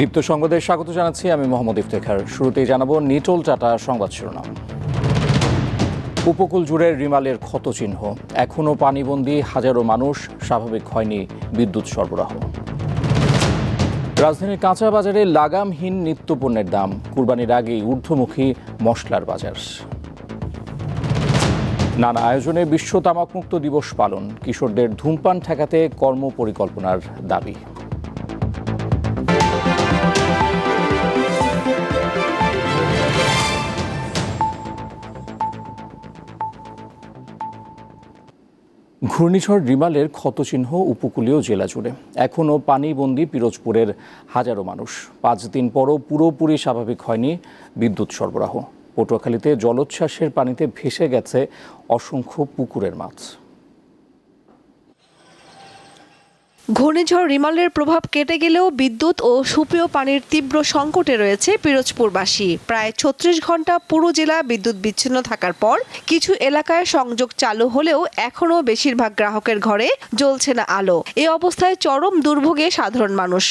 দীপ্ত সংবাদে স্বাগত জানাচ্ছি আমি মোহাম্মদ ইফতেখার। শুরুতেই জানাব নিটোল টাটা সংবাদ শিরোনাম। উপকূল জুড়ে রিমালের ক্ষতচিহ্ন। এখনও পানিবন্দী হাজারো মানুষ, স্বাভাবিক হয়নি বিদ্যুৎ সরবরাহ। রাজধানীর কাঁচা বাজারে লাগামহীন নিত্যপণ্যের দাম। কুরবানির আগেই ঊর্ধ্বমুখী মশলার বাজার। নানা আয়োজনে বিশ্ব তামাকমুক্ত দিবস পালন। কিশোরদের ধূমপান ঠেকাতে কর্মপরিকল্পনার দাবি। ঘূর্ণিঝড় রিমালের ক্ষতচিহ্ন উপকূলীয় জেলা জুড়ে। এখনও পানিবন্দি পিরোজপুরের হাজারো মানুষ। পাঁচ দিন পরও পুরোপুরি স্বাভাবিক হয়নি বিদ্যুৎ সরবরাহ। পটুয়াখালীতে জলোচ্ছ্বাসের পানিতে ভেসে গেছে অসংখ্য পুকুরের মাছ। ঘূর্ণিঝড় রিমালের প্রভাব কেটে গেলেও বিদ্যুৎ ও সুপেয় পানির তীব্র সংকটে রয়েছে পিরোজপুরবাসী। প্রায় ছত্রিশ ঘণ্টা পুরো জেলা বিদ্যুৎ বিচ্ছিন্ন থাকার পর কিছু এলাকায় সংযোগ চালু হলেও এখনও বেশিরভাগ গ্রাহকের ঘরে জ্বলছে না আলো। এ অবস্থায় চরম দুর্ভোগে সাধারণ মানুষ।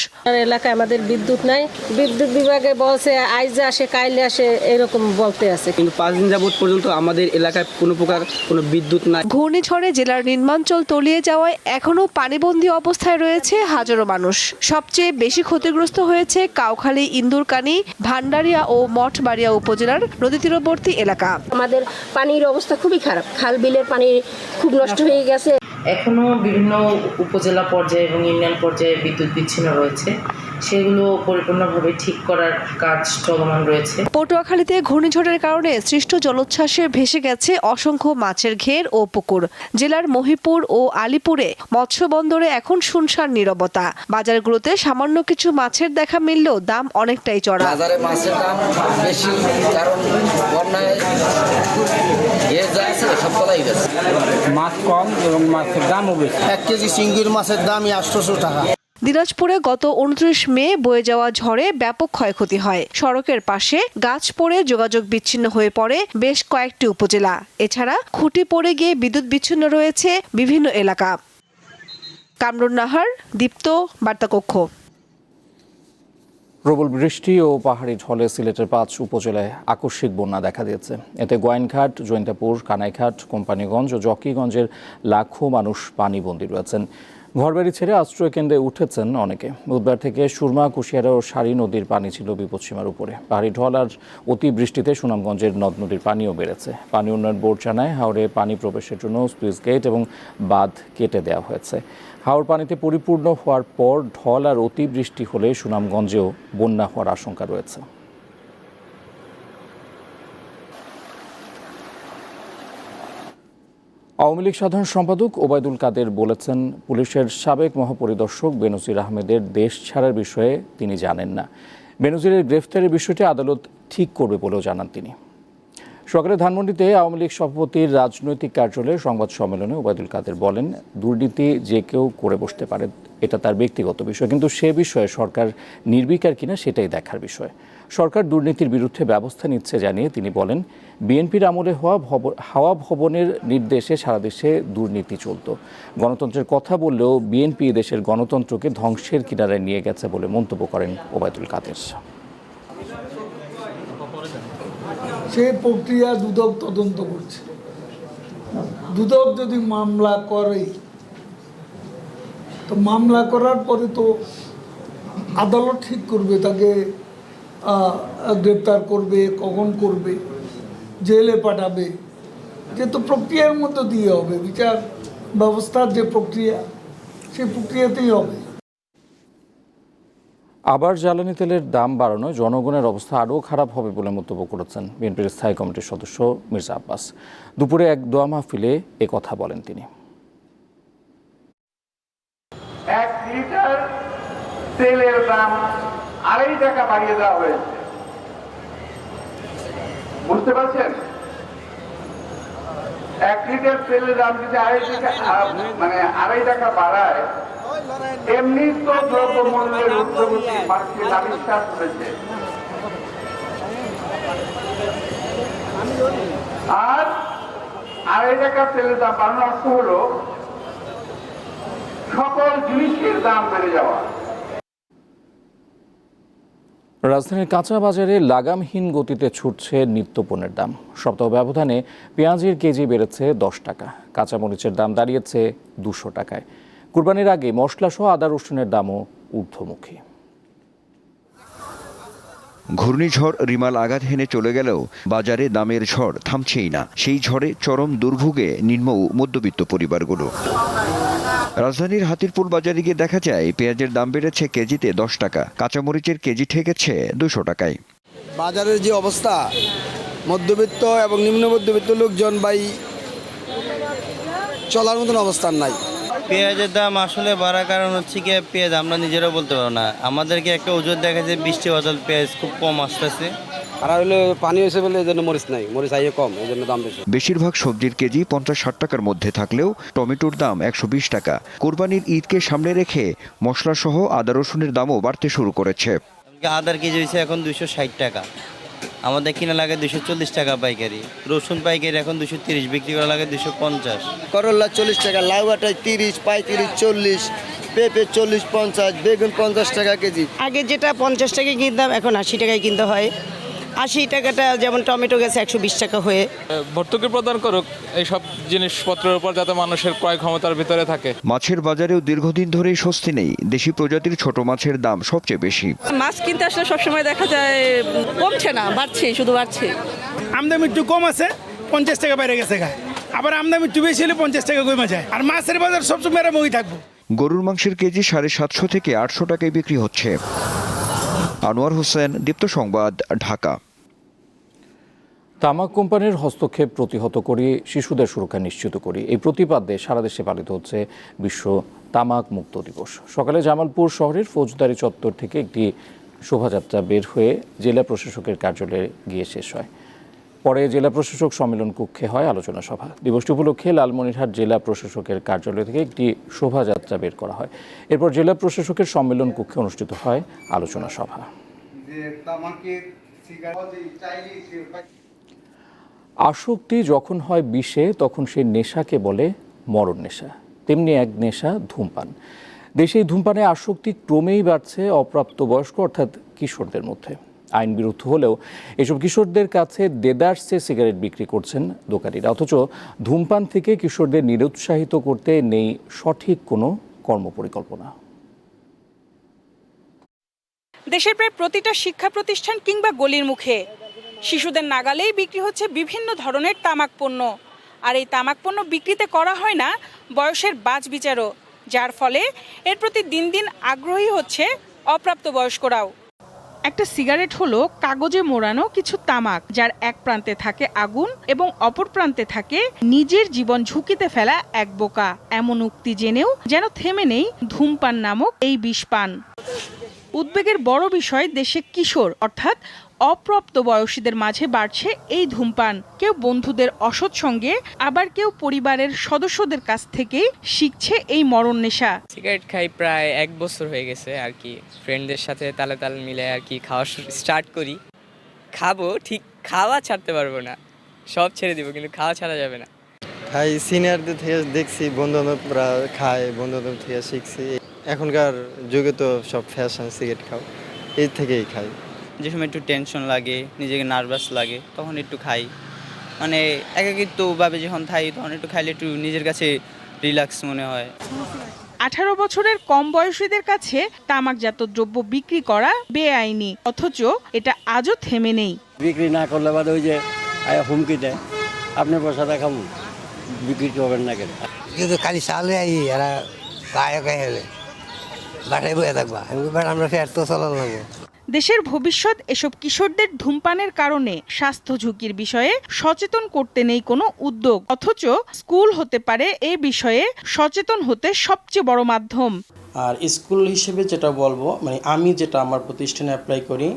এলাকায় আমাদের বিদ্যুৎ নাই। বিদ্যুৎ বিভাগে বলছে আইজে আসে কাইলে আসে এরকম বলতে আছে। কিন্তু পাঁচ দিন যাবত পর্যন্ত আমাদের এলাকায় কোনো প্রকার কোনো বিদ্যুৎ নাই। ঘূর্ণিঝড়ে জেলার নির্মাঞ্চল তলিয়ে যাওয়ায় এখনও পানিবন্দী অবস্থায় রয়েছে হাজারো মানুষ। সবচেয়ে বেশি ক্ষতিগ্রস্ত হয়েছে কাউখালী, ইন্দুরকানি, ভান্ডারিয়া ও মঠবাড়িয়া উপজেলার নদী তীরবর্তী এলাকা। আমাদের পানির অবস্থা খুবই খারাপ। খাল বিলের পানি খুব নষ্ট হয়ে গেছে। এখনও বিভিন্ন উপজেলা পর্যায়ে এবং ইউনিয়ন পর্যায়ে বিদ্যুৎ বিচ্ছিন্ন রয়েছে। সেগুলো পরিপূর্ণভাবে ঠিক করার কাজ চলমান রয়েছে। পটুয়াখালীতে ঘূর্ণিঝড়ের কারণে সৃষ্ট জলোচ্ছ্বাসে ভেসে গেছে অসংখ্য মাছের ঘের ও পুকুর। জেলার মহিপুর ও আলিপুরে মৎস্য বন্দরে এখন শুনশান নীরবতা। বাজারগুলোতে সামান্য কিছু মাছের দেখা মিললেও দাম অনেকটাই চড়া। বাজারে মাছের দাম বেশি কারণ বন্যায় এ যা আছে সব তলাই গেছে। মাছ কম এবং মাছের দামও বেশি। এক কেজি চিংড়ির মাছের দামই আটশোশো টাকা। দিনাজপুরে গত উনত্রিশ মে বয়ে যাওয়া ঝড়ে ব্যাপক ক্ষয়ক্ষতি হয়। সড়কের পাশে গাছ পড়ে যোগাযোগ বিচ্ছিন্ন হয়ে পড়ে বেশ কয়েকটি উপজেলা। এছাড়া খুঁটি পড়ে গিয়ে বিদ্যুৎ বিচ্ছিন্ন রয়েছে বিভিন্ন এলাকা। কামরুন নাহার দীপ্ত বার্তাকক্ষ। প্রবল বৃষ্টি ও পাহাড়ি ঢলে সিলেটের পাঁচ উপজেলায় আকস্মিক বন্যা দেখা দিয়েছে। এতে গোয়াইনঘাট, জৈন্তাপুর, কানাইঘাট, কোম্পানিগঞ্জ ও জকিগঞ্জের লাখো মানুষ পানিবন্দী রয়েছেন। ঘরবাড়ি ছেড়ে আশ্রয় কেন্দ্রে উঠেছেন অনেকে। বুধবার থেকে সুরমা, কুশিয়ারা ও সারি নদীর পানি ছিল বিপদসীমার উপরে। পাহাড়ি ঢল আর অতিবৃষ্টিতে সুনামগঞ্জের নদ নদীর পানিও বেড়েছে। পানি উন্নয়ন বোর্ড জানায় হাওড়ে পানি প্রবেশের জন্য স্লুইস গেট এবং বাঁধ কেটে দেওয়া হয়েছে। হাওড় পানিতে পরিপূর্ণ হওয়ার পর ঢল আর অতিবৃষ্টি হলে সুনামগঞ্জেও বন্যা হওয়ার আশঙ্কা রয়েছে। আওয়ামী লীগ সাধারণ সম্পাদক ওবায়দুল কাদের বলেছেন, পুলিশের সাবেক মহাপরিদর্শক বেনজির আহমেদের দেশ ছাড়ার বিষয়ে তিনি জানেন না। বেনজিরের গ্রেফতারের বিষয়টি আদালত ঠিক করবে বলেও জানান তিনি। সকালে ধানমন্ডিতে আওয়ামী লীগ সভাপতির রাজনৈতিক কার্যালয়ে সংবাদ সম্মেলনে ওবায়দুল কাদের বলেন, দুর্নীতি যে কেউ করে বসতে পারে, এটা তার ব্যক্তিগত বিষয়, কিন্তু সে বিষয়ে সরকার নির্বিকার কিনা সেটাই দেখার বিষয়। সরকার দুর্নীতির বিরুদ্ধে ব্যবস্থা নিচ্ছে জানিয়ে তিনি বলেন, বিএনপির আমলে হওয়া ভব- হাওয়া ভবনের নির্দেশে সারা দেশে দুর্নীতি চলত। গণতন্ত্রের কথা বললেও বিএনপি দেশের গণতন্ত্রকে ধ্বংসের কিনারায় নিয়ে গেছে বলে মন্তব্য করেন ওবায়দুল কাদের। সেই প্রক্রিয়া দুদক তদন্ত করছে। দুদক যদি মামলা করে, তো মামলা করার পরে তো আদালত ঠিক করবে, তাকে গ্রেপ্তার করবে কখন করবে জেলে পাঠাবে যে তো প্রক্রিয়ার মধ্যে দিয়ে হবে বিচার ব্যবস্থার যে প্রক্রিয়া সেই প্রক্রিয়াতেই হবে। আবার জ্বালানি তেলের দাম বাড়ানোয় জনগণের অবস্থা আরও খারাপ হবে বলে মন্তব্য করেছেন বিএনপির স্থায়ী কমিটির সদস্য মির্জা আব্বাস। দুপুরে এক দোয়া মাহফিলে এ কথা বলেন তিনি। এক লিটার তেলের দাম আড়াই টাকা বাড়িয়ে দেওয়া হয়েছে। বুঝতে পারছেন? এক লিটার তেলের দাম যদি আড়াই টাকা মানে আড়াই টাকা বাড়ায়, এমনি তো দ্রব্য মূল্যের ঊর্ধ্বগতি মার্কেট আবিষ্কার করেছে আর আড়াই টাকা তেলের দাম বাড়ানোর অর্থ হলো, সকল জিনিসের দাম বেড়ে যাওয়া। রাজধানীর কাঁচা বাজারে লাগামহীন গতিতে ছুটছে নিত্যপণ্যের দাম। সপ্তাহ ব্যবধানে পেঁয়াজের কেজি বেড়েছে দশ টাকা। কাঁচামরিচের দাম দাঁড়িয়েছে দুশো টাকায়। কুরবানির আগে মশলাসহ আদা রসুনের দামও ঊর্ধ্বমুখী। ঘূর্ণিঝড় রিমাল আঘাত হেনে চলে গেলেও বাজারে দামের ঝড় থামছেই না। সেই ঝড়ে চরম দুর্ভোগে নিম্ন মধ্যবিত্ত পরিবারগুলো। রাজধানীর হাতিরপুল বাজারে গিয়ে দেখা যায় পেঁয়াজের দাম বেড়েছে কেজিতে দশ টাকা কাঁচামরিচের কেজি ঠেকেছে দুশো টাকায়। বাজারের যে অবস্থা মধ্যবিত্ত এবং নিম্ন মধ্যবিত্ত লোকজন ভাই চলার মতন অবস্থান নাই। পেঁয়াজের দাম আসলে বাড়ার কারণ হচ্ছে কি পেঁয়াজ আমরা নিজেরাও বলতে পারব না। আমাদেরকে একটা ওজন দেখা যায় বৃষ্টি বদল পেঁয়াজ খুব কম আসতেছে। আর হলো পানি হয়েছে বলে এই জন্য মরিচ নাই মরিচ আইয়ে কম এই জন্য দাম বেশি। বেশিরভাগ সবজির কেজি পঞ্চাশ ষাট টাকার মধ্যে থাকলেও টমেটোর দাম একশো বিশ টাকা। কোরবানির ঈদকে সামনে রেখে মশলাসহ আদা রসুনের দামও বাড়তে শুরু করেছে। আদার কেজি হয়েছে এখন দুশো ষাট টাকা। আমাদের কিনা লাগে দুশো চল্লিশ টাকা পাইকারি। রসুন পাইকারি এখন দুশো তিরিশ বিক্রি করা লাগে দুশো পঞ্চাশ। করল্লা চল্লিশ টাকা লাউ আটায় তিরিশ পঁয়ত্রিশ চল্লিশ পেঁপে চল্লিশ পঞ্চাশ বেগুন পঞ্চাশ টাকা কেজি। আগে যেটা পঞ্চাশ টাকায় কিনতাম এখন আশি টাকায় কিনতে হয়। আশি টাকাটা যেমন টমেটো গেছে একশো বিশ টাকা হয়ে। ভর্তুকি প্রদান করুক এইসব জিনিসপত্রের উপর যাতে মানুষের ক্রয় ক্ষমতার ভিতরে থাকে। মাছের বাজারেও দীর্ঘদিন ধরেই স্বস্তি নেই দেশি প্রজাতির ছোট মাছের দাম সবচেয়ে বেশি। মাছ কিনতে আসলে সবসময় দেখা যায় কমছে না বাড়ছে শুধু বাড়ছে। আমদানি একটু কম আছে পঞ্চাশ টাকা বাইরে গেছে আবার আমদানি একটু বেশি হলে পঞ্চাশ টাকা কমে যায়। আর মাছের বাজার সবসময় মেরামই থাকব। গরুর মাংসের কেজি সাড়ে সাতশো থেকে আটশো টাকায় বিক্রি হচ্ছে। আনোয়ার হোসেন, দীপ্ত সংবাদ, ঢাকা। তামাক কোম্পানির হস্তক্ষেপ প্রতিহত করে শিশুদের সুরক্ষা নিশ্চিত করি। এই প্রতিপাদ্যে সারা দেশে পালিত হচ্ছে বিশ্ব তামাক মুক্ত দিবস। সকালে জামালপুর শহরের ফৌজদারি চত্বর থেকে একটি শোভাযাত্রা বের হয়ে জেলা প্রশাসকের কার্যালয়ে গিয়ে শেষ হয়। পরে জেলা প্রশাসক সম্মেলন কক্ষে হয় আলোচনা সভা। দিবসটি উপলক্ষে লালমনিরহাট জেলা প্রশাসকের কার্যালয় থেকে একটি শোভাযাত্রা বের করা হয়। এরপর জেলা প্রশাসকের সম্মেলন কক্ষে অনুষ্ঠিত হয় আলোচনা সভা। আসক্তি যখন হয় বিষে, তখন সেই নেশাকে বলে মরণ নেশা। তেমনি এক নেশা ধূমপান। দেশে ধূমপানে আসক্তি ক্রমেই বাড়ছে অপ্রাপ্ত বয়স্ক অর্থাৎ কিশোরদের মধ্যে। আইন বিরুদ্ধ হলেও এসব কিশোরদের কাছে দেদার্সে সিগারেট বিক্রি করছেন দোকানিরা। অথচ ধূমপান থেকে কিশোরদের নিরুৎসাহিত করতে নেই সঠিক কোনো কর্মপরিকল্পনা। দেশের প্রায় প্রতিটা শিক্ষা প্রতিষ্ঠান কিংবা গলির মুখে। শিশুদের নাগালেই বিক্রি হচ্ছে বিভিন্ন ধরনের তামাক পণ্য। আর এই তামাক পণ্য বিক্রিতে করা হয় না, বয়সের বাজ বিচারও। যার ফলে এর প্রতি দিন দিন আগ্রহী হচ্ছে অপ্রাপ্তবয়স্করাও। একটা সিগারেট হলো কাগজে মোড়ানো কিছু তামাক, যার এক প্রান্তে থাকে আগুন এবং অপর প্রান্তে থাকে নিজের জীবন ঝুঁকিতে ফেলা এক বোকা। এমন উক্তি জেনেও যেন থেমে নেই ধূমপান নামক এই বিষপান উদ্বেগের বড় বিষয় দেশে কিশোর, অর্থাৎ অপ্রাপ্ত বয়সীদের মাঝে বাড়ছে এই ধূমপান। কেউ বন্ধুদের অসৎ সঙ্গে আবার কেউ পরিবারের সদস্যদের কাছ থেকেই শিখছে এই মরণ নেশা। সিগারেট খাই প্রায় এক বছর হয়ে গেছে আর কি। ফ্রেন্ডদের সাথে তালে তাল মিলে আর কি খাওয়া স্টার্ট করি। খাব ঠিক খাওয়া ছাড়তে পারব না। সব ছেড়ে দিব কিন্তু খাওয়া ছাড়া যাবে না। খাই সিনিয়রদের থেকে দেখছি বন্ধু বান্ধবরা খায় বন্ধু বান্ধব থেকে শিখছি। এখনকার যুগে তো সব ফ্যাশন সিগারেট খাও। এর থেকেই খাই। যে সময় একটু টেনশন লাগে নিজেকে নার্ভাস লাগে তখন একটু খাই। মানে একাকিত্বভাবে যখন খাই তখন একটু খাইলে একটু নিজের কাছে রিল্যাক্স মনে হয়। আঠারো বছরের কম বয়সীদের কাছে তামাকজাত দ্রব্য বিক্রি করা বেআইনি অথচ এটা আজও থেমে নেই। বিক্রি না করলে বাদে ওই যে হুমকি দেয়। আপনি বসা দেখাম বিক্রি করবেন না কেন? কিন্তু খালি চালে আই এরা গায়ে গায়ে হলে বাসায় বয়ে থাকবা। আমরা ফের তো চলাল লাগবো দেশের ভবিষ্যৎ এসব কিশোরদের ধূমপানের কারণে স্বাস্থ্য ঝুঁকির বিষয়ে সচেতন করতে নেই কোনো উদ্যোগ। অথচ স্কুল হতে পারে এ বিষয়ে সচেতন হতে সবচেয়ে বড় মাধ্যম। আর স্কুল হিসেবে যেটা বলব মানে আমি যেটা আমার প্রতিষ্ঠানে অ্যাপ্লাই করি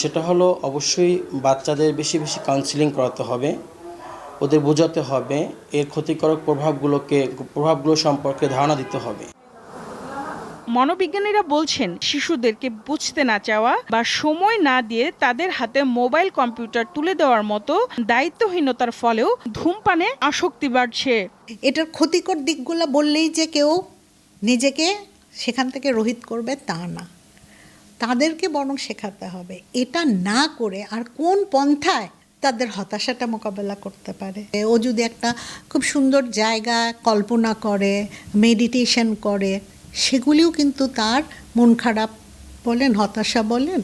সেটা হলো অবশ্যই বাচ্চাদের বেশি বেশি কাউন্সিলিং করাতে হবে, ওদের বোঝাতে হবে, এর ক্ষতিকারক প্রভাবগুলোকে, প্রভাবগুলো সম্পর্কে ধারণা দিতে হবে। মনোবিজ্ঞানীরা বলছেন, শিশুদেরকে বুঝতে না চাওয়া বা সময় না দিয়ে তাদের হাতে মোবাইল কম্পিউটার তুলে দেওয়ার মতো দায়িত্বহীনতার ফলেও ধূমপানে আসক্তি বাড়ছে। এটার ক্ষতিকর দিকগুলো বললেই যে কেউ নিজেকে সেখান থেকে রোহিত করবে তা না। তাদেরকে বরং শেখাতে হবে, এটা না করে আর কোন পন্থায় তাদের হতাশাটা মোকাবেলা করতে পারে। ও যদি একটা খুব সুন্দর জায়গা কল্পনা করে, মেডিটেশন করে সেগুলিও কিন্তু তার মন খারাপ বলেন হতাশা বলেন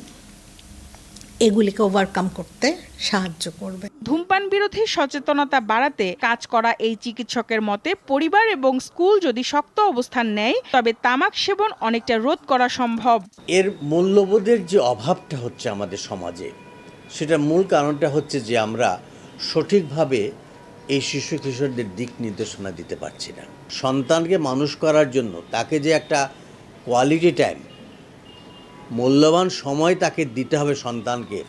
এগুলিকে ওভারকাম করতে সাহায্য করবে। ধূমপান বিরোধী সচেতনতা বাড়াতে কাজ করা এই চিকিৎসকের মতে পরিবার এবং স্কুল যদি শক্ত অবস্থান নেয় তবে তামাক সেবন অনেকটা রোধ করা সম্ভব। এর মূল্যবোধের যে অভাবটা হচ্ছে আমাদের সমাজে সেটার মূল কারণটা হচ্ছে যে আমরা সঠিকভাবে এই শিশু কিশোরদের দিক নির্দেশনা দিতে পারছি না। সন্তানকে মানুষ করার জন্য তাকে যে একটা কোয়ালিটি টাইম মূল্যবান সময় তাকে দিতে হবে সন্তানকে,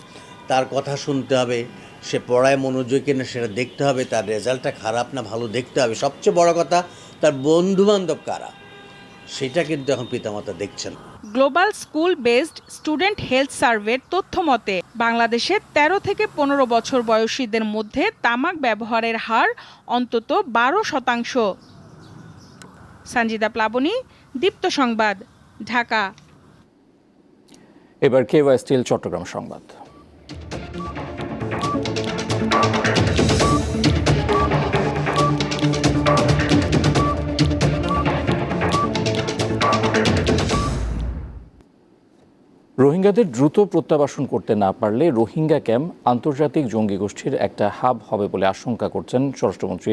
তার কথা শুনতে হবে, সে পড়ায় মনোযোগ কিনা সেটা দেখতে হবে, তার রেজাল্টটা খারাপ না ভালো দেখতে হবে। সবচেয়ে বড় কথা, তার বন্ধুবান্ধব কারা? সেটা কিন্তু এখন পিতামাতা দেখছেন global school based student health সার্ভের তথ্য মতে, বাংলাদেশে ১৩ থেকে পনেরো বছর বয়সীদের মধ্যে তামাক ব্যবহারের হার অন্তত বারো শতাংশ। সঞ্জিদা প্লাবনী, দীপ্ত সংবাদ, ঢাকা। এবার কেওয়াই স্টিল, চট্টগ্রাম সংবাদ। রোহিঙ্গাদের দ্রুত প্রত্যাবাসন করতে না পারলে রোহিঙ্গা ক্যাম্প আন্তর্জাতিক জঙ্গি গোষ্ঠীর একটা হাব হবে বলে আশঙ্কা করছেন স্বরাষ্ট্রমন্ত্রী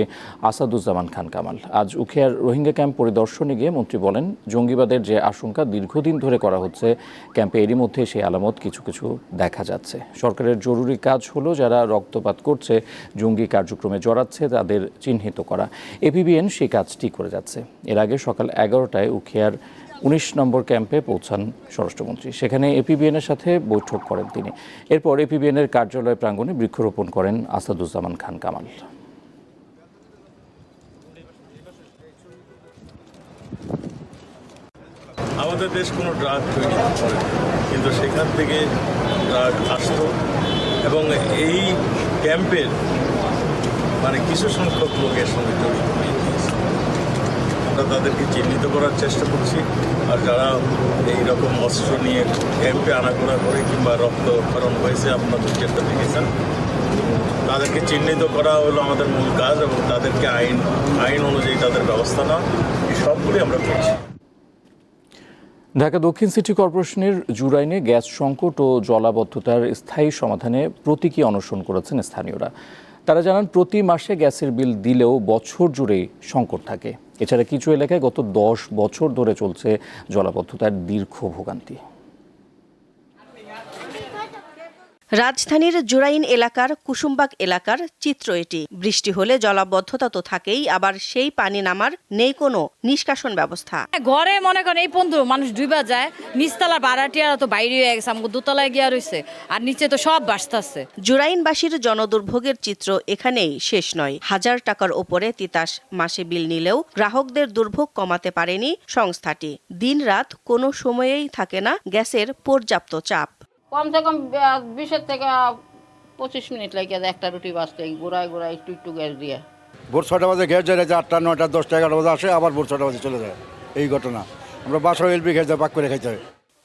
আসাদুজ্জামান খান কামাল। আজ উখিয়ার রোহিঙ্গা ক্যাম্প পরিদর্শনে গিয়ে মন্ত্রী বলেন, জঙ্গিবাদের যে আশঙ্কা দীর্ঘদিন ধরে করা হচ্ছে, ক্যাম্পে এরই মধ্যে সেই আলামত কিছু কিছু দেখা যাচ্ছে। সরকারের জরুরি কাজ হলো যারা রক্তপাত করছে, জঙ্গি কার্যক্রমে জড়াচ্ছে, তাদের চিহ্নিত করা। এপিবিএন সেই কাজটি করে যাচ্ছে। এর আগে সকাল এগারোটায় উখিয়ার উনিশ নম্বর ক্যাম্পে পৌঁছান স্বরাষ্ট্রমন্ত্রী। সেখানে এপিবিএনের সাথে বৈঠক করেন তিনি। এরপর এপিবিএনের কার্যালয় প্রাঙ্গণে বৃক্ষরোপণ করেন আসাদুজ্জামান খান কামাল। আমাদের দেশ কোনো ড্রাগ তৈরি করে, কিন্তু সেখান থেকে ড্রাগ আসতো এবং এই ক্যাম্পের মানে কিছু সংখ্যক লোকের সঙ্গে জড়িত। হয়ে। আমরা তাদেরকে চিহ্নিত করার চেষ্টা করছি। আর যারা এই রকম অস্ত্র নিয়ে ক্যাম্পে আনাগোনা করে কিংবা রক্ত রক্তক্ষরণ হয়েছে, আপনাদের চেষ্টা দেখেছেন। তাদেরকে চিহ্নিত করা হলো আমাদের মূল কাজ এবং তাদেরকে আইন আইন অনুযায়ী তাদের ব্যবস্থা নেওয়া। এই সবগুলি আমরা করছি। ঢাকা দক্ষিণ সিটি কর্পোরেশনের জুরাইনে গ্যাস সংকট ও জলাবদ্ধতার স্থায়ী সমাধানে প্রতীকী অনশন করেছেন স্থানীয়রা। তারা জানান, প্রতি মাসে গ্যাসের বিল দিলেও বছর জুড়ে সংকট থাকে। এছাড়া কিছু এলাকায় গত দশ বছর ধরে চলছে জলাবদ্ধতার দীর্ঘ ভোগান্তি। রাজধানীর জুরাইন এলাকার কুসুমবাগ এলাকার চিত্র এটি। বৃষ্টি হলে জলাবদ্ধতা তো থাকেই আবার সেই পানি নামার নেই কোনো নিষ্কাশন ব্যবস্থা। ঘরে মনে করেন এই পর্যন্ত মানুষ ডুবা যায় নিচতলা ভাড়াটিয়ারা তো বাইরে হয়ে গেছে আমাকে দোতলায় গিয়া রয়েছে আর নিচে তো সব বাসতাছে জুরাইনবাসীর জনদুর্ভোগের চিত্র এখানেই শেষ নয়। হাজার টাকার ওপরে তিতাস মাসে বিল নিলেও গ্রাহকদের দুর্ভোগ কমাতে পারেনি সংস্থাটি। দিনরাত কোনো সময়েই থাকে না গ্যাসের পর্যাপ্ত চাপ। কমসে কম বিশের থেকে পঁচিশ মিনিট লাগে একটা রুটি বাঁচতে ঘোরায় ঘোরায় একটু একটু গ্যাস দিয়ে। ভোর ছটা বাজে গ্যাস যায় আটটা নয়টা দশটা এগারোটা বাজে আসে আবার ভোর ছটা বাজে চলে যায়। এই ঘটনা। আমরা বাসা এলপি খেতে পাক করে খাইতে হয়।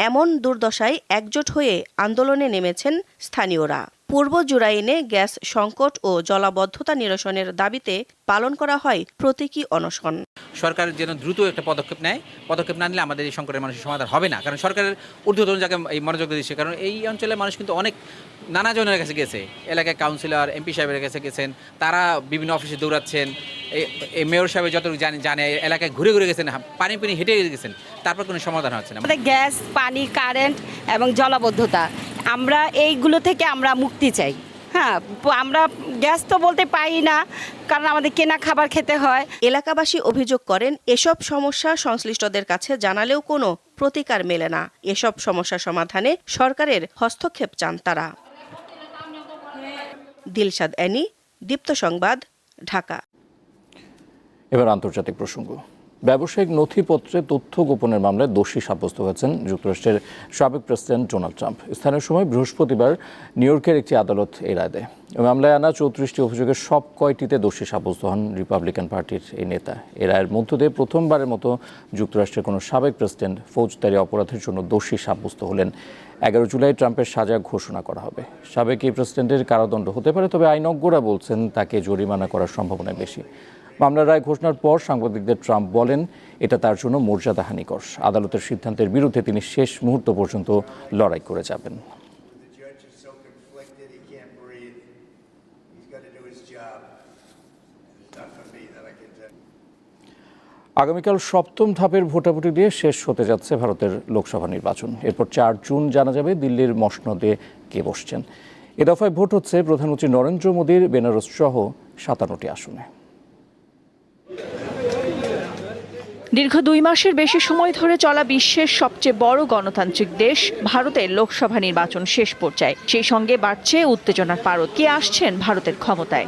এমন দুর্দশায় একজোট হয়ে আন্দোলনে নেমেছেন স্থানীয়রা। পূর্ব জুরাইনে গ্যাস সংকট ও জলাবদ্ধতা নিরসনের দাবিতে পালন করা হয় প্রতীকী অনশন। সরকার যেন দ্রুত একটা পদক্ষেপ নেয় পদক্ষেপ না নিলে আমাদের এই সংকটের মানুষের সমাধান হবে না। কারণ সরকারের ঊর্ধ্বতন যাকে এই মনোযোগ দিচ্ছে কারণ এই অঞ্চলের মানুষ কিন্তু অনেক নানা জনের কাছে গেছে। এলাকায় কাউন্সিলর এমপি সাহেবের কাছে গেছেন তারা বিভিন্ন অফিসে দৌড়াচ্ছেন। এই- মেয়র সাহেব যতটুকু জানে জানে এলাকায় ঘুরে ঘুরে গেছেন পানি পানি হেঁটে গেছেন তারপর কোনো সমাধান হচ্ছে না। আমাদের গ্যাস পানি কারেন্ট এবং জলাবদ্ধতা আমরা এইগুলো থেকে আমরা মুক্তি চাই। হ্যাঁ আমরা গ্যাস তো বলতে পাই না কারণ আমাদের কেনা খাবার খেতে হয়। এলাকাবাসী অভিযোগ করেন এসব সমস্যা সংশ্লিষ্টদের কাছে জানালেও কোনো প্রতিকার মেলে না। এসব সমস্যা সমাধানে সরকারের হস্তক্ষেপ চান তারা। দিলশাদ অ্যানি দীপ্ত সংবাদ ঢাকা। এবার আন্তর্জাতিক প্রসঙ্গ। ব্যবসায়িক নথিপত্রে তথ্য গোপনের মামলায় দোষী সাব্যস্ত হয়েছেন যুক্তরাষ্ট্রের সাবেক প্রেসিডেন্ট ডোনাল্ড ট্রাম্প। স্থানীয় সময় বৃহস্পতিবার নিউ ইয়র্কের একটি আদালত এই রায় দেয়। মামলায় আনা চৌত্রিশটি অভিযোগের সব কয়টিতে দোষী সাব্যস্ত হন রিপাবলিকান পার্টির এই নেতা। এ রায়ের মধ্য দিয়ে প্রথমবারের মতো যুক্তরাষ্ট্রের কোনো সাবেক প্রেসিডেন্ট ফৌজদারি অপরাধের জন্য দোষী সাব্যস্ত হলেন। এগারো জুলাই ট্রাম্পের সাজা ঘোষণা করা হবে। সাবেক এই প্রেসিডেন্টের কারাদণ্ড হতে পারে, তবে আইনজ্ঞরা বলছেন তাকে জরিমানা করার সম্ভাবনা বেশি। মামলার রায় ঘোষণার পর সাংবাদিকদের ট্রাম্প বলেন এটা তার জন্য মর্যাদাহানিকর আদালতের সিদ্ধান্তের বিরুদ্ধে তিনি শেষ মুহূর্ত পর্যন্ত লড়াই করে যাবেন। আগামীকাল সপ্তম ধাপের ভোটাভুটি দিয়ে শেষ হতে যাচ্ছে ভারতের লোকসভা নির্বাচন। এরপর চার জুন জানা যাবে দিল্লির মসনদে কে বসছেন। এ দফায় ভোট হচ্ছে প্রধানমন্ত্রী নরেন্দ্র মোদীর বেনারস সহ সাতান্নটি আসনে। দীর্ঘ দুই মাসের বেশি সময় ধরে চলা বিশ্বের সবচেয়ে বড় গণতান্ত্রিক দেশ ভারতের লোকসভা নির্বাচন শেষ পর্যায়ে। সেই সঙ্গে বাড়ছে উত্তেজনার পারদ। কে আসছেন ভারতের ক্ষমতায়?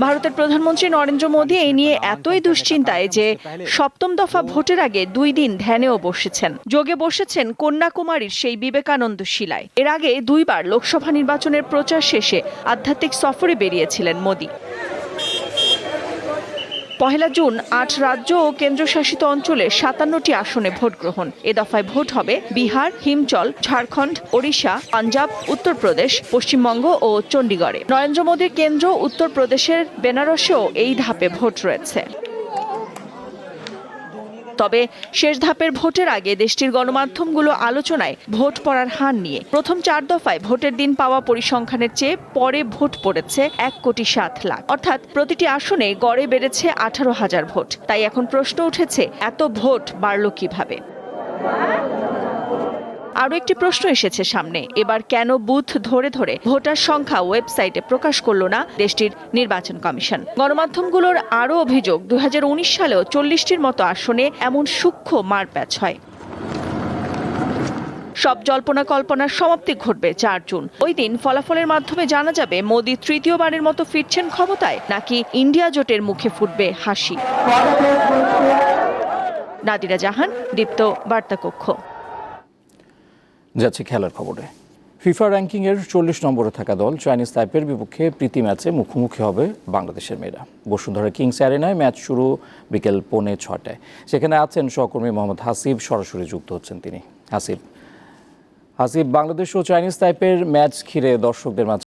ভারতের প্রধানমন্ত্রী নরেন্দ্র মোদী এই নিয়ে এতই দুশ্চিন্তায় যে সপ্তম দফা ভোটের আগে দুই দিন ধ্যানেও বসেছেন। যোগে বসেছেন কন্যাকুমারীর সেই বিবেকানন্দ শিলায়। এর আগে দুইবার লোকসভা নির্বাচনের প্রচার শেষে আধ্যাত্মিক সফরে বেরিয়েছিলেন মোদী। পহেলা জুন আট রাজ্য ও কেন্দ্রশাসিত অঞ্চলে সাতান্নটি আসনে ভোট গ্রহণ। এ দফায় ভোট হবে বিহার, হিমচল, ঝাড়খণ্ড, ওড়িশা, পাঞ্জাব, উত্তরপ্রদেশ, পশ্চিমবঙ্গ ও চণ্ডীগড়ে। নরেন্দ্র মোদীর কেন্দ্র উত্তরপ্রদেশের, বেনারসেও এই ধাপে ভোট রয়েছে। তবে শেষ ধাপের ভোটের আগে দেশটির গণমাধ্যমগুলো আলোচনায় ভোট পড়ার হার নিয়ে। প্রথম চার দফায় ভোটের দিন পাওয়া পরিসংখ্যানের চেয়ে পরে ভোট পড়েছে এক কোটি সাত লাখ। অর্থাৎ প্রতিটি আসনে গড়ে বেড়েছে আঠারো হাজার ভোট। তাই এখন প্রশ্ন উঠেছে, এত ভোট বাড়ল কীভাবে? আরও একটি প্রশ্ন এসেছে সামনে। এবার কেন বুথ ধরে ধরে ভোটার সংখ্যা ওয়েবসাইটে প্রকাশ করল না দেশটির নির্বাচন কমিশন? গণমাধ্যমগুলোর আরও অভিযোগ দু হাজার উনিশ সালেও চল্লিশটির মতো আসনে এমন সূক্ষ্ম মারপ্যাচ হয়। সব জল্পনা কল্পনার সমাপ্তি ঘটবে চার জুন। ওই দিন ফলাফলের মাধ্যমে জানা যাবে, মোদী তৃতীয়বারের মতো ফিরছেন ক্ষমতায়, নাকি ইন্ডিয়া জোটের মুখে ফুটবে হাসি। নাদিরা জাহান, দীপ্ত বার্তা কক্ষ যাচ্ছে খেলার খবরে। ফিফা র্যাঙ্কিংয়ের চল্লিশ নম্বরে থাকা দল চাইনিজ তাইপের বিপক্ষে প্রীতি ম্যাচে মুখোমুখি হবে বাংলাদেশের মেয়েরা। বসুন্ধরা কিংস অ্যারেনায় ম্যাচ শুরু বিকেল পৌনে ছটায় সেখানে আছেন সহকর্মী মোহাম্মদ হাসিব, সরাসরি যুক্ত হচ্ছেন তিনি। হাসিব হাসিব, বাংলাদেশ ও চাইনিজ তাইপের ম্যাচ ঘিরে দর্শকদের মাঝে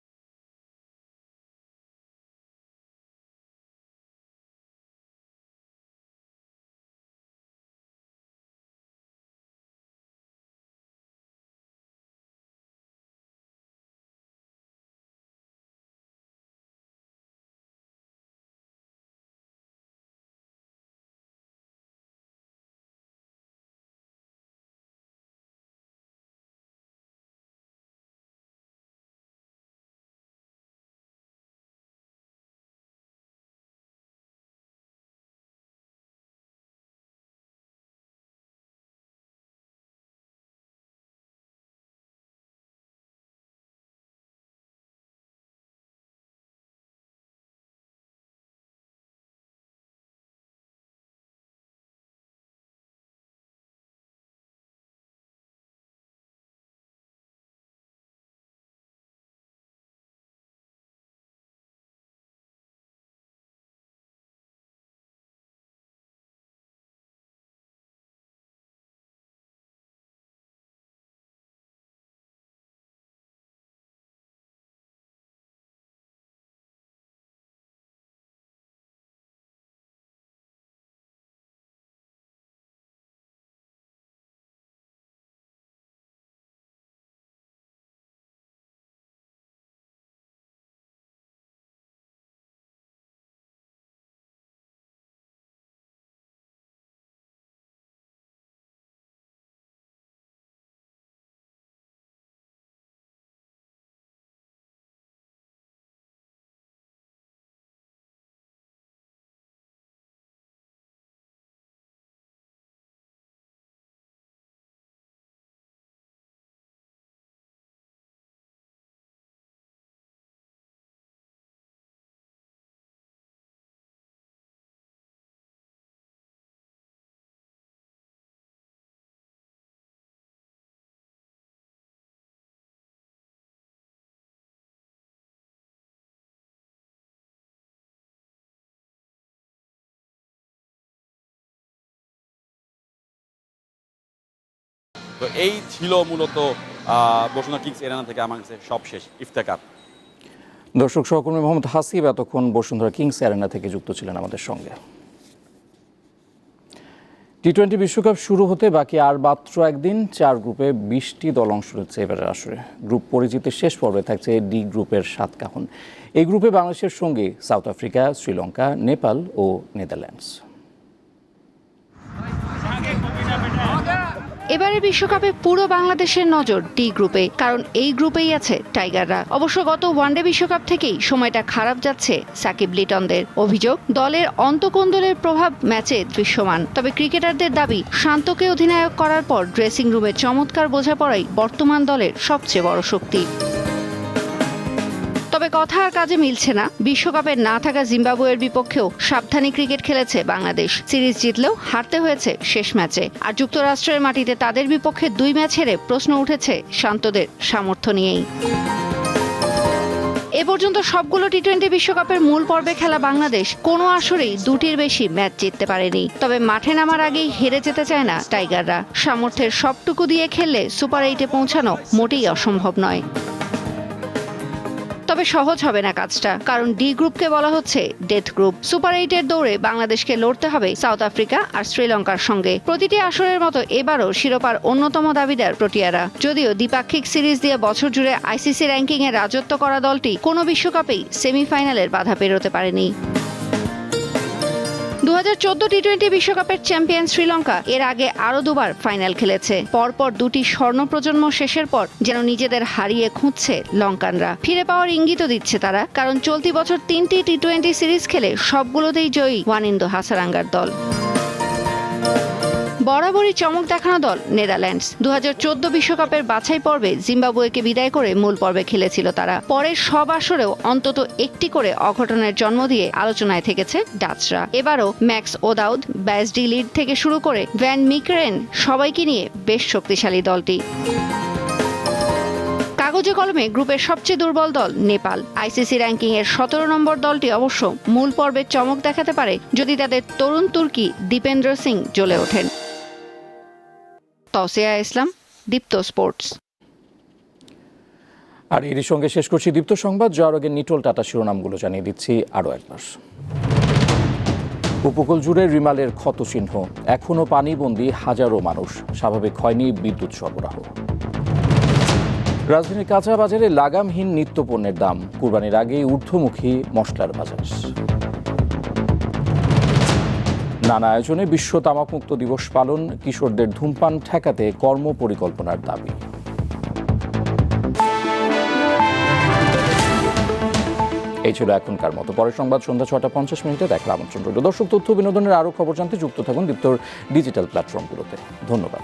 তো এই ছিল মূলত বসুন্ধরা কিংস এরানা থেকে আমার কাছে সব শেষ ইফতেকার দর্শক সহকর্মী মোহাম্মদ হাসিব এতক্ষণ বসুন্ধরা কিংস অ্যারেনা থেকে যুক্ত ছিলেন আমাদের সঙ্গে। টি টোয়েন্টি বিশ্বকাপ শুরু হতে বাকি আর মাত্র একদিন, চার গ্রুপে বিশটি দল অংশ নিচ্ছে এবারের আসরে। গ্রুপ পরিচিতির শেষ পর্বে থাকছে ডি গ্রুপের সাত কাহন। এই গ্রুপে বাংলাদেশের সঙ্গে সাউথ আফ্রিকা, শ্রীলঙ্কা, নেপাল ও নেদারল্যান্ডস। এবারে বিশ্বকাপে পুরো বাংলাদেশের নজর ডি গ্রুপে কারণ এই গ্রুপেই আছে টাইগাররা অবশ্য গত ওয়ানডে বিশ্বকাপ থেকেই সময়টা খারাপ যাচ্ছে সাকিব লিটনদের। অভিযোগ, দলের অন্তকোন্দলের প্রভাব ম্যাচে দৃশ্যমান। তবে ক্রিকেটারদের দাবি, শান্তকে অধিনায়ক করার পর ড্রেসিং রুমে চমৎকার বোঝাপড়াই বর্তমান দলের সবচেয়ে বড় শক্তি। তবে কথা আর কাজে মিলছে না। বিশ্বকাপে না থাকা জিম্বাবুয়ের বিপক্ষেও সাবধানী ক্রিকেট খেলেছে বাংলাদেশ। সিরিজ জিতলেও হারতে হয়েছে শেষ ম্যাচে। আর যুক্তরাষ্ট্রের মাটিতে তাদের বিপক্ষে দুই ম্যাচ হেরে প্রশ্ন উঠেছে শান্তদের সামর্থ্য নিয়েই। এ পর্যন্ত সবগুলো টি টোয়েন্টি বিশ্বকাপের মূল পর্বে খেলা বাংলাদেশ কোনো আসরেই দুটির বেশি ম্যাচ জিততে পারেনি। তবে মাঠে নামার আগেই হেরে যেতে চায় না টাইগাররা। সামর্থ্যের সবটুকু দিয়ে খেললে সুপার এইটে পৌঁছানো মোটেই অসম্ভব নয়। তবে সহজ হবে না কাজটা। কারণ ডি গ্রুপকে বলা হচ্ছে ডেথ গ্রুপ সুপার এইটের দৌড়ে বাংলাদেশকে লড়তে হবে সাউথ আফ্রিকা আর শ্রীলঙ্কার সঙ্গে। প্রতিটি আসরের মতো এবারও শিরোপার অন্যতম দাবিদার প্রোটিয়ারা। যদিও দ্বিপাক্ষিক সিরিজ দিয়ে বছর জুড়ে আইসিসি র্যাঙ্কিংয়ে রাজত্ব করা দলটি কোনো বিশ্বকাপেই সেমিফাইনালের বাধা পেরোতে পারেনি। দু হাজার চোদ্দ টি টোয়েন্টি বিশ্বকাপের চ্যাম্পিয়ন শ্রীলঙ্কা এর আগে আরও দুবার ফাইনাল খেলেছে। পরপর দুটি স্বর্ণ প্রজন্ম শেষের পর যেন নিজেদের হারিয়ে খুঁজছে লঙ্কানরা। ফিরে পাওয়ার ইঙ্গিত দিচ্ছে তারা, কারণ চলতি বছর তিনটি টি টোয়েন্টি সিরিজ খেলে সবগুলোতেই জয়ী ওয়ানিন্দো হাসারাঙ্গার দল। বরাবরই চমক দেখানো দল, নেদারল্যান্ডস। দু বিশ্বকাপের বাছাই পর্বে জিম্বাবুয়েকে বিদায় করে মূল পর্বে খেলেছিল তারা। পরের সব আসরেও অন্তত একটি করে অঘটনের জন্ম দিয়ে আলোচনায় থেকেছে ডাচরা। এবারও ম্যাক্স ওদাউদ ব্যাসডি লিড থেকে শুরু করে ভ্যান মিকরেন সবাইকে নিয়ে বেশ শক্তিশালী দলটি। কাগজে কলমে গ্রুপের সবচেয়ে দুর্বল দল নেপাল। আইসিসি র্যাঙ্কিং এর সতেরো নম্বর দলটি অবশ্য মূল পর্বে চমক দেখাতে পারে যদি তাদের তরুণ তুর্কি দীপেন্দ্র সিং জ্বলে ওঠেন। তসিয়া ইসলাম, দীপ্ত স্পোর্টস। আর এরই সঙ্গে শেষ করছি দীপ্ত সংবাদ যাওয়ার আগে নিটোল টাটা শিরোনামগুলো জানিয়ে দিচ্ছি আরও একবার। উপকূল জুড়ে রিমালের ক্ষত ক্ষতচিহ্ন এখনও পানিবন্দী হাজারো মানুষ, স্বাভাবিক হয়নি বিদ্যুৎ সরবরাহ। রাজধানীর কাঁচা বাজারে লাগামহীন নিত্যপণ্যের দাম, কুরবানির আগেই ঊর্ধ্বমুখী মশলার বাজার। নানা আয়োজনে বিশ্ব তামাকমুক্ত দিবস পালন, কিশোরদের ধূমপান ঠেকাতে কর্ম পরিকল্পনার দাবি। এই ছিল এখনকার মতো। পরের সংবাদ সন্ধ্যা ছটা পঞ্চাশ মিনিটে দেখা আমন্ত্রণ রইল। দর্শক তথ্য, বিনোদনের আরও খবর জানতে যুক্ত থাকুন দীপ্তর ডিজিটাল প্ল্যাটফর্মগুলোতে। ধন্যবাদ।